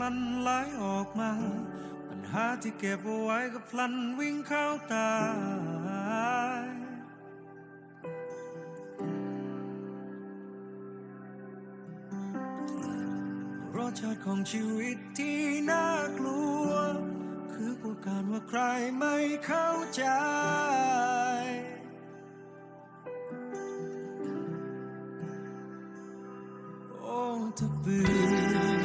ลันไหลออกมา ปัญหาที่เก็บเอาไว้ก็พลันวิ่งเข้าตายรสชาติของชีวิตที่น่ากลัว คือกลัวการว่าใครไม่เข้าใจ โอ้ถ้าเบื่อ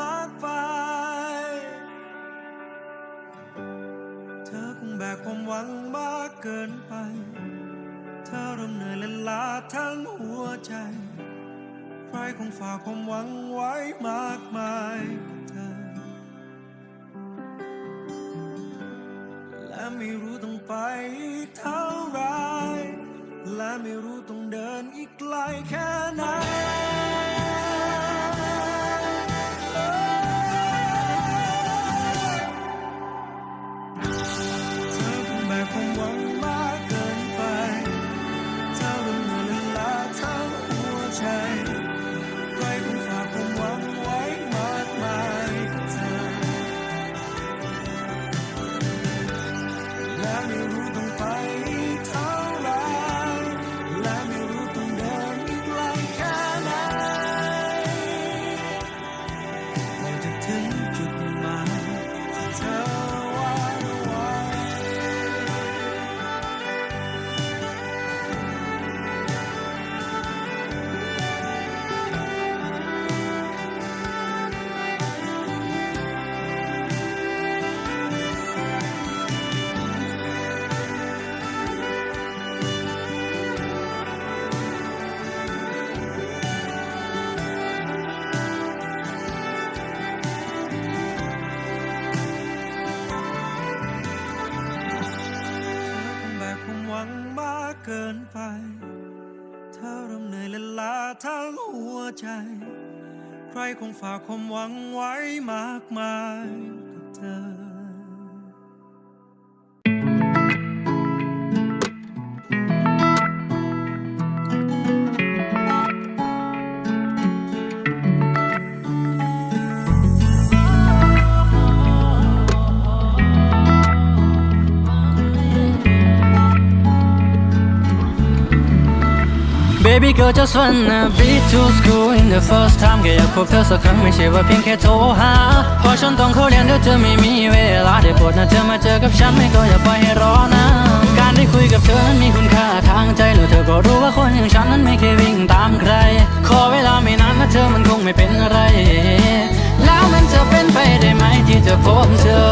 มากไป เธอคงแบกความหวังมากเกินไป เธอเริ่มเหนื่อยและล้าทั้งหัวใจ ใครคงฝากความหวังไว้มากมายกับเธอ และไม่รู้ต้องไปเท่าไร และไม่รู้ต้องเดินอีกไกลแค่ ทั้งหัวใจ ใครคงฝากความหวังไว้มากมายกับเธอ Baby girl just wanna be to school in the first time แค่อยากพบเธอสักครั้งไม่ใช่ว่าเพียงแค่โทรหาเพราะฉันต้องเข้าเรียนเดี๋ยเธอไม่มีเวลาได้โปรดนะเธอมาเจอกับฉันไม่ก็อย่าปล่อยให้รอนะการได้คุยกับเธอนั้นมีคุณค่าทางใจแล้วเธอก็รู้ว่าคนอย่างฉันนั้นไม่เคยวิ่งตามใคร ขอเวลาไม่นานนะเธอมันคงไม่เป็นอะไร แล้วมันจะเป็นไปได้ไหมที่จะพบเธอ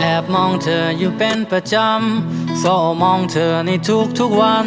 แอบมองเธออยู่เป็นประจำเฝ้ามองเธอในทุกๆวัน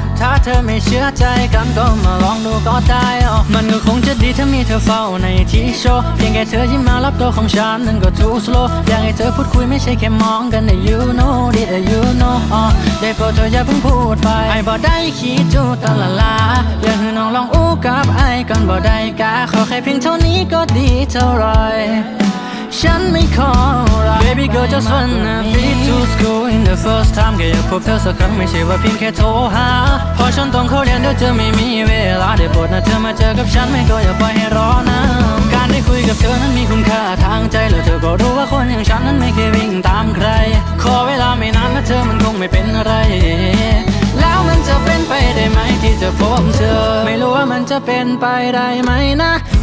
ถ้าเธอไม่เชื่อใจกันก็มาลองดูก็ได้อ๋อมันก็คงจะดีถ้ามีเธอเฝ้าในที่โชว์เพียงแค่เธอยิ้มมารับตัวของฉันนั่นก็ too slow อยากให้เธอพูดคุยไม่ใช่แค่มองกันนะ you know did you know อ๋อได้โปรดเธออย่าเพิ่งพูดไปไอ้บ่ได้คิดจูตะละลาอยากให้น้องลองอู้กับไอ้ก่อนบ่ได้กาขอแค่เพียงเท่านี้ก็ดีเท่าไร ฉันไม่ขออะไร Baby girl just wanna be to school in the first time แค่อยากพบเธอสักครั้งไม่ใช่ว่าเพียงแค่โทรหาเพอฉันต้องเข้าเรียนเดี๋ยวเธอไม่มีเวลาได้โปรดนะเธอมาเจอกับฉันไม่ก็อย่าปล่อยให้รอนะการได้คุยกับเธอนั้นมีคุณค่าทางใจแล้วเธอก็รู้ว่าคนอย่างฉันนั้นไม่เคยวิ่งตามใคร ขอเวลาไม่นานนะเธอมันคงไม่เป็นอะไรแล้วมันจะเป็นไปได้ไหมที่จะพบเธอ ไม่รู้ว่ามันจะเป็นไปได้ไหมนะ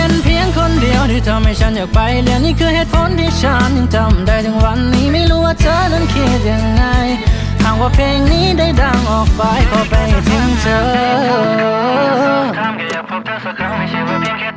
น ที่ทำให้ฉันอยากไปเรียนนี่คือเหตุผลที่ฉันยังจำได้ถึงวันนี้ไม่รู้ว่าเธอนั้นคิดยังไงหากว่าเพลงนี้ได้ดังออกไปก็ไปถึงเธอทำแค่อยากพบเธอสักครั้งไม่ใช่ว่าเพียงแค่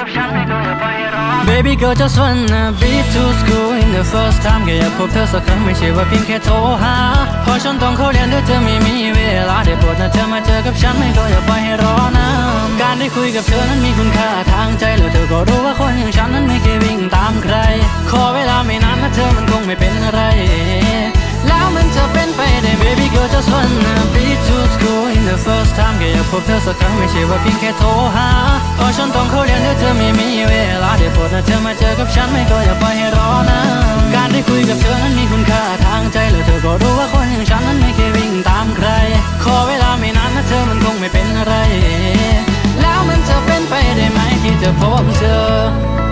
กับฉันไม่ก็อย่าไปให้รอ Baby girl just wanna be to school in the first time แค่อยากพบเธอสักครั้งไม่ใช่ว่าเพียงแค่โทรหาเพราะฉันต้องเข้าเรียนแล้วยเธอไม่มีเวลาได้โปรดนะเธอมาเจอกับฉันไม่ก็อย่าไปให้รอนะการได้คุยกับเธอนั้นมีคุณค่าทางใจแล้วเธอก็รู้ว่าคนอย่างฉันนั้นไม่เคยวิ่งตามใคร ขอเวลาไม่นานนะเธอมันคงไม่เป็นอะไร แล้วมันจะเป็นไปได้ baby girl just wanna be first time แค่อยากพบเธอสักครั้งไม่ใช่ว่าเพียงแค่โทรหาเพราะฉันต้องเข้าเรียนเดี๋ยเธอไม่มีเวลาได้โปรดนะเธอมาเจอกับฉันไม่ก็อย่าปล่อยให้รอนะการได้คุยกับเธอนั้นมีคุณค่าทางใจแล้วเธอก็รู้ว่าคนอย่างฉันนั้นไม่เคยวิ่งตามใคร ขอเวลาไม่นานนะเธอมันคงไม่เป็นอะไร แล้วมันจะเป็นไปได้ไหมที่จะพบเธอ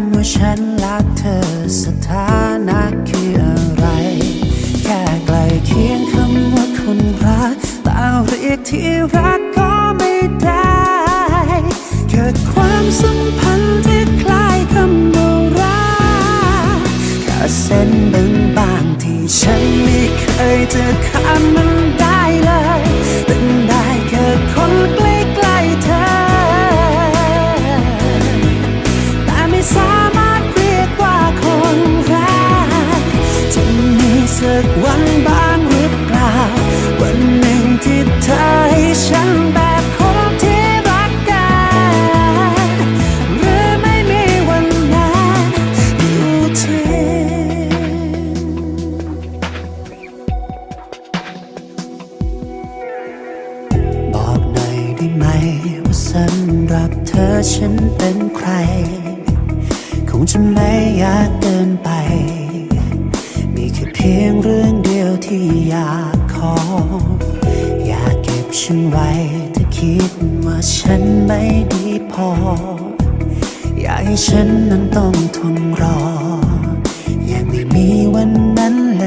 ว่าฉันรักเธอสถานะคืออะไร แค่ใกลเคียงคำว่าคนรักแต่เรียกที่รักก็ไม่ได้แค่ความสัมพันธ์ที่คล้ายคำว่ารักแค่เส้นบางๆที่ฉันไม่เคยจะข้ามมันได้เลยเป็นได้แค่คนใกล้ ฉันนั้นต้องทนรออยางไม่มีวันนั้นเล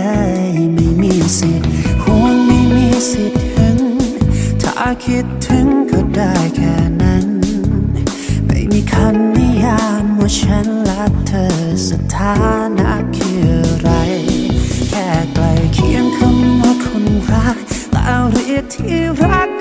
ย ไม่มีสิทธิ์ห่วงไม่มีสิทธิ์ถึง ถ้าคิดถึงก็ได้แค่นั้น ไม่มีคำนิยามว่าฉันรักเธอสถานะคืออะไร แค่ไกลเคียงคำว่าคนรักแต่เรียกที่รัก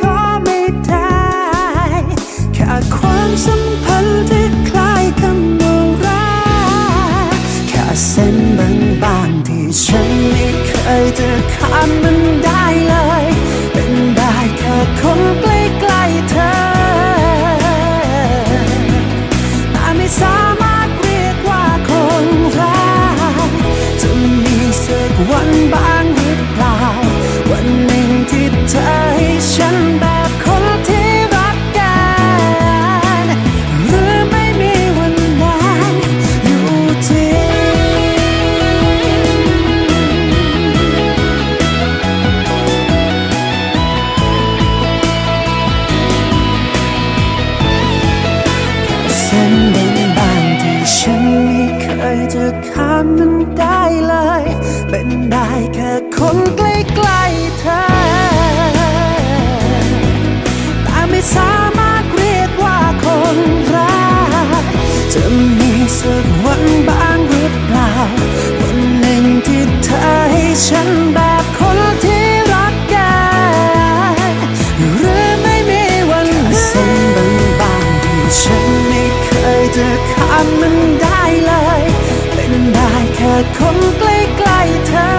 คนใกล้ๆเธอ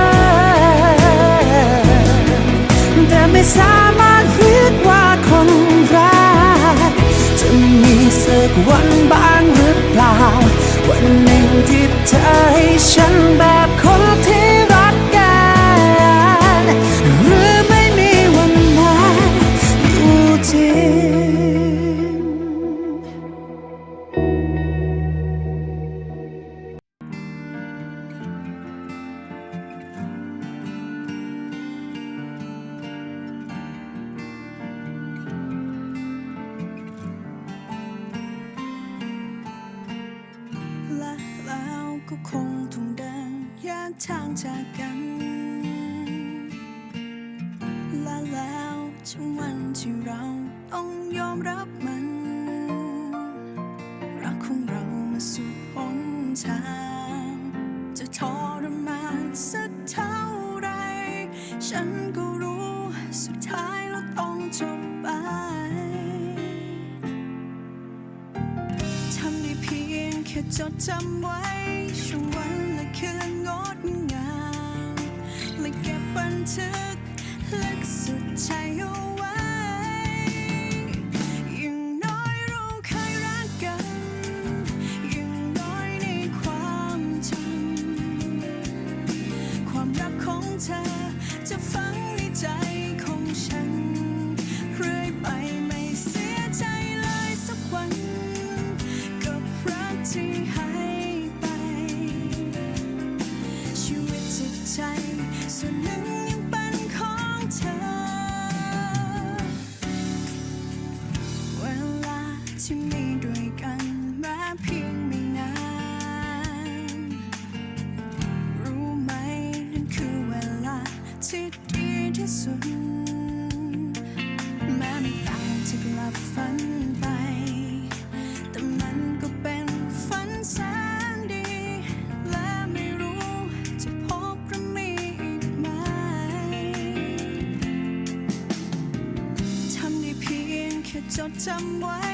แต่ไม่สามารถคิดว่าคนรักจะมีสักวันบ้างหรือเปล่า วันหนึ่งที่เธอให้ฉัน ทาง จะทรมานสักเท่าไร ฉันก็รู้สุดท้ายเราต้องจบไป ทำได้เพียงแค่จดจำไว้ช่วงวันและคืนงดงาม และเก็บบันทึกลึกสุดใจเอา จดจำไว้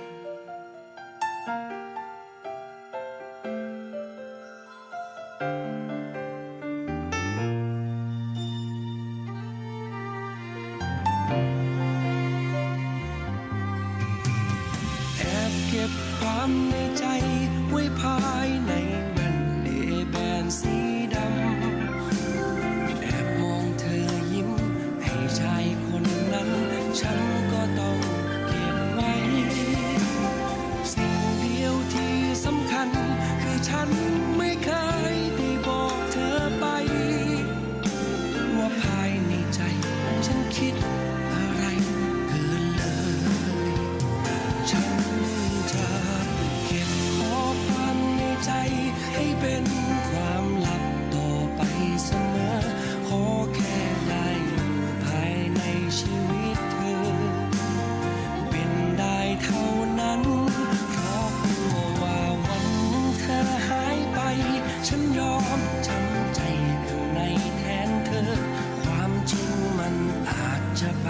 จะไป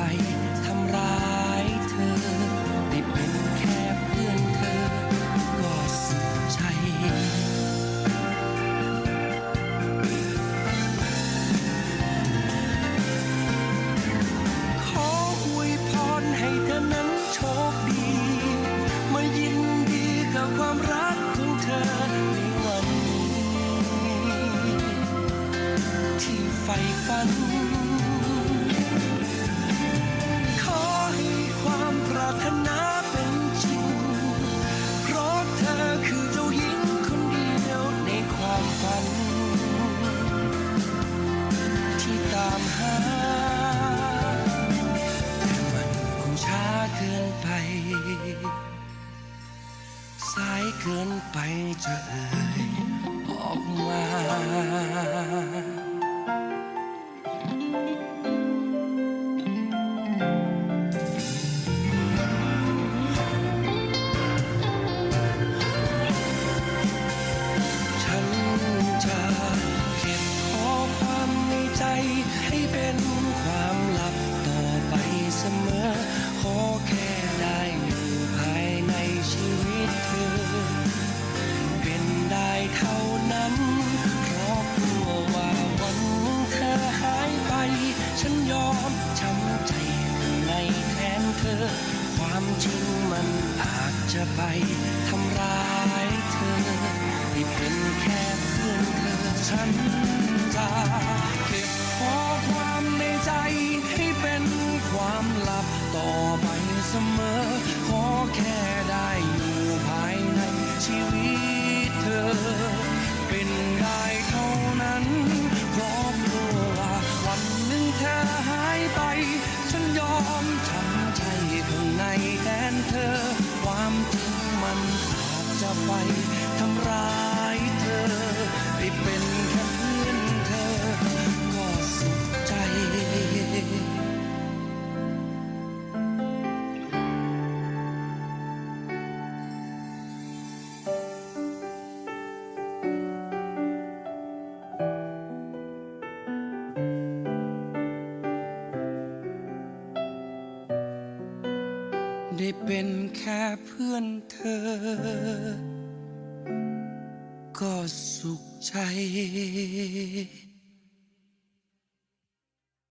ไฟทำร้ายเธอได้เป็นแค่เพื่อนเธอ ก็สุขใจ ได้เป็นแค่เพื่อนเธอ ก็สุขใจ